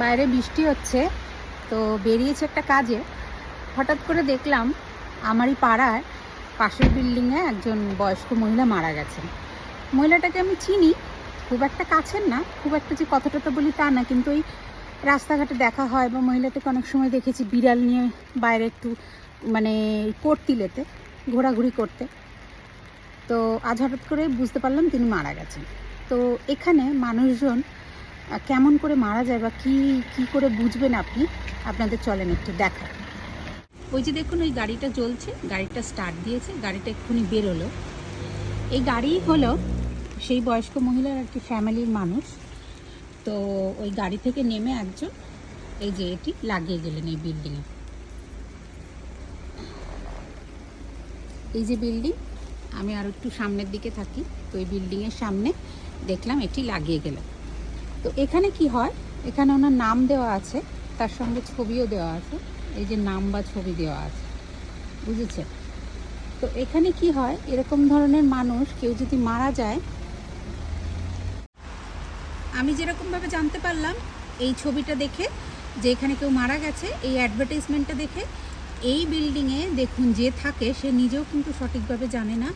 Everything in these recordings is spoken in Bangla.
বাইরে বৃষ্টি হচ্ছে, তো বেরিয়েছে একটা কাজে। হঠাৎ করে দেখলাম আমারই পাড়ায় পাশের বিল্ডিংয়ে একজন বয়স্ক মহিলা মারা গেছেন মহিলাটাকে আমি চিনি, খুব একটা কাছের না, খুব একটা যে কথাটা তো বলি তা না, কিন্তু ওই রাস্তাঘাটে দেখা হয় বা মহিলাটাকে অনেক সময় দেখেছি বিড়াল নিয়ে বাইরে একটু মানে করতিলেতে ঘোরাঘুরি করতে। তো আজ হঠাৎ করে বুঝতে পারলাম তিনি মারা গেছেন। তো এখানে মানুষজন কেমন করে মারা যায় বা কি কি করে বুঝবেন আপনি? আপনাদের চলেন একটু দেখা ওই যে দেখুন, ওই গাড়িটা জ্বলছে, গাড়িটা স্টার্ট দিয়েছে, গাড়িটা এক্ষুনি বেরোলো। এই গাড়িই হলো সেই বয়স্ক মহিলার আর কি ফ্যামিলির মানুষ। তো ওই গাড়ি থেকে নেমে একজন, এই যে এটি, লাগিয়ে গেলেন এই বিল্ডিংয়ে এই যে বিল্ডিং আমি আর একটু সামনের দিকে থাকি, তো এই বিল্ডিংয়ের সামনে দেখলাম এটি লাগিয়ে গেলেন। তো এখানে কি হয়? এখানে ওনার নাম দেওয়া আছে, তার সঙ্গে ছবিও দেওয়া আছে, এই যে নাম বা ছবি দেওয়া আছে বুঝেছেন তো এখানে কি হয়? এরকম ধরনের মানুষ কেউ যদি মারা যায়, আমি যেরকমভাবে জানতে পারলাম, এই ছবিটা দেখে যে এখানে কেউ মারা গেছে, এই অ্যাডভার্টাইজমেন্টটা দেখে এই বিল্ডিংয়ে দেখুন যে থাকে, সে নিজেও কিন্তু সঠিকভাবে জানে না।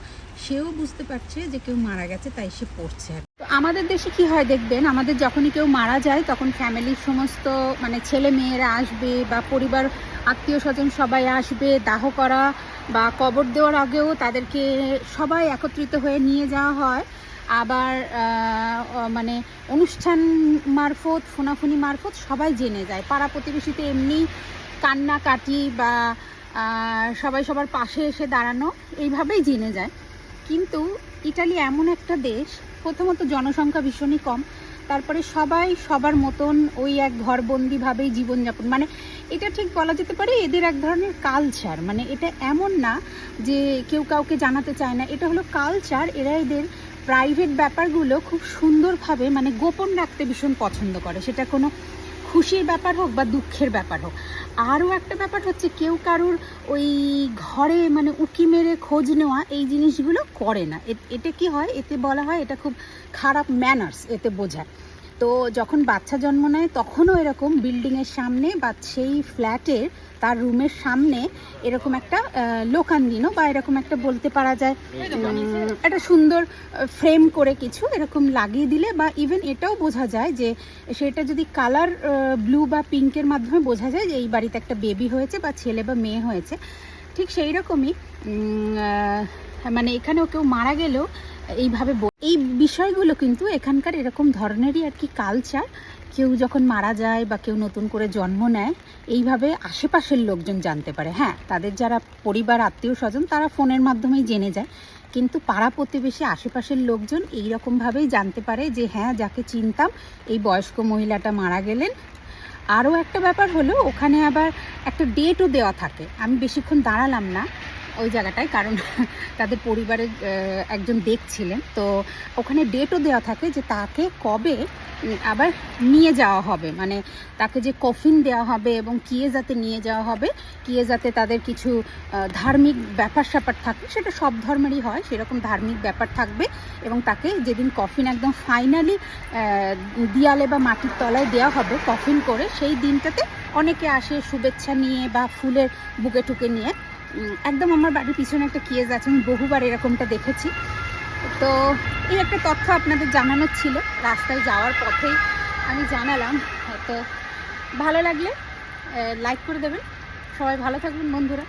সেও বুঝতে পারছে যে কেউ মারা গেছে, তাই সে পড়ছে। তো আমাদের দেশে কি হয় দেখবেন, আমাদের যখনই কেউ মারা যায়, তখন ফ্যামিলির সমস্ত মানে ছেলে মেয়েরা আসবে বা পরিবার, আত্মীয় স্বজন সবাই আসবে, দাহ করা বা কবর দেওয়ার আগেও তাদেরকে সবাই একত্রিত হয়ে নিয়ে যাওয়া হয়। আবার মানে অনুষ্ঠান মারফত, ফোনাফুনি মারফত সবাই জেনে যায়। পাড়া প্রতিবেশীতে এমনি কান্নাকাটি বা সবাই সবার পাশে এসে দাঁড়ানো, এইভাবেই জেনে যায়। কিন্তু ইটালি এমন একটা দেশ, প্রথমত জনসংখ্যা ভীষণই কম, তারপরে সবাই সবার মতন ওই এক ঘরবন্দিভাবেই জীবনযাপন। মানে এটা ঠিক বলা যেতে পারে এদের এক ধরনের কালচার মানে এটা এমন না যে কেউ কাউকে জানাতে চায় না, এটা হলো কালচার এরা এদের প্রাইভেট ব্যাপারগুলো খুব সুন্দরভাবে মানে গোপন রাখতে ভীষণ পছন্দ করে। সেটা কোনো খুশির ব্যাপার হোক বা দুঃখের ব্যাপার হোক। আরও একটা ব্যাপার হচ্ছে কেউ কারুর ওই ঘরে মানে উকি মেরে খোঁজ নেওয়া এই জিনিসগুলো করে না। এটা কি হয়? এতে বলা হয় এটা খুব খারাপ ম্যানার্স এতে বোঝায়। তো যখন বাচ্চা জন্ম নেয় তখনও এরকম বিল্ডিংয়ের সামনে বা সেই ফ্ল্যাটের তার রুমের সামনে এরকম একটা আহ, লোকান্দিনো বা এরকম একটা বলতে পারা যায়। একটা সুন্দর ফ্রেম করে কিছু এরকম লাগিয়ে দিলে বা ইভেন এটাও বোঝা যায় যে সেটা যদি কালার ব্লু বা পিঙ্কের মাধ্যমে বোঝা যায় যে এই বাড়িতে একটা বেবি হয়েছে বা ছেলে বা মেয়ে হয়েছে। ঠিক সেই রকমই মানে এখানেও কেউ মারা গেলেও এইভাবে এই বিষয়গুলো কিন্তু এখানকার এরকম ধরনেরই আর কি কালচার কেউ যখন মারা যায় বা কেউ নতুন করে জন্ম নেয়, এইভাবে আশেপাশের লোকজন জানতে পারে। হ্যাঁ তাদের যারা পরিবার, আত্মীয় স্বজন, তারা ফোনের মাধ্যমেই জেনে যায়। কিন্তু পাড়া প্রতিবেশী আশেপাশের লোকজন এই রকমভাবেই জানতে পারে যে হ্যাঁ যাকে চিনতাম, এই বয়স্ক মহিলাটা মারা গেলেন। আরও একটা ব্যাপার হলো, ওখানে আবার একটা ডেটও দেওয়া থাকে। আমি বেশিক্ষণ দাঁড়ালাম না। ওই জায়গাটায়, কারণ তাদের পরিবারের একজন দেখছিলেন তো ওখানে ডেটও দেওয়া থাকে যে তাকে কবে আবার নিয়ে যাওয়া হবে। মানে তাকে যে কফিন দেওয়া হবে এবং কিয়ে যাতে নিয়ে যাওয়া হবে, কিয়ে যাতে তাদের কিছু ধার্মিক ব্যাপার স্যাপার থাকে, সেটা সব ধর্মেরই হয়, সেরকম ধার্মিক ব্যাপার থাকবে। এবং তাকে যেদিন কফিন একদম ফাইনালি দিয়ালে বা মাটির তলায় দেওয়া হবে কফিন করে, সেই দিনটাতে অনেকে আসে শুভেচ্ছা নিয়ে বা ফুলের বুকে টুকে নিয়ে। একদম আমার বাড়ির পিছনে একটা কেস আছে, আমি বহুবার এরকমটা দেখেছি। তো এই একটা তথ্য আপনাদের জানানোর ছিল, রাস্তায় যাওয়ার পথেই আমি জানালাম তো ভালো লাগলে লাইক করে দেবেন। সবাই ভালো থাকবেন বন্ধুরা।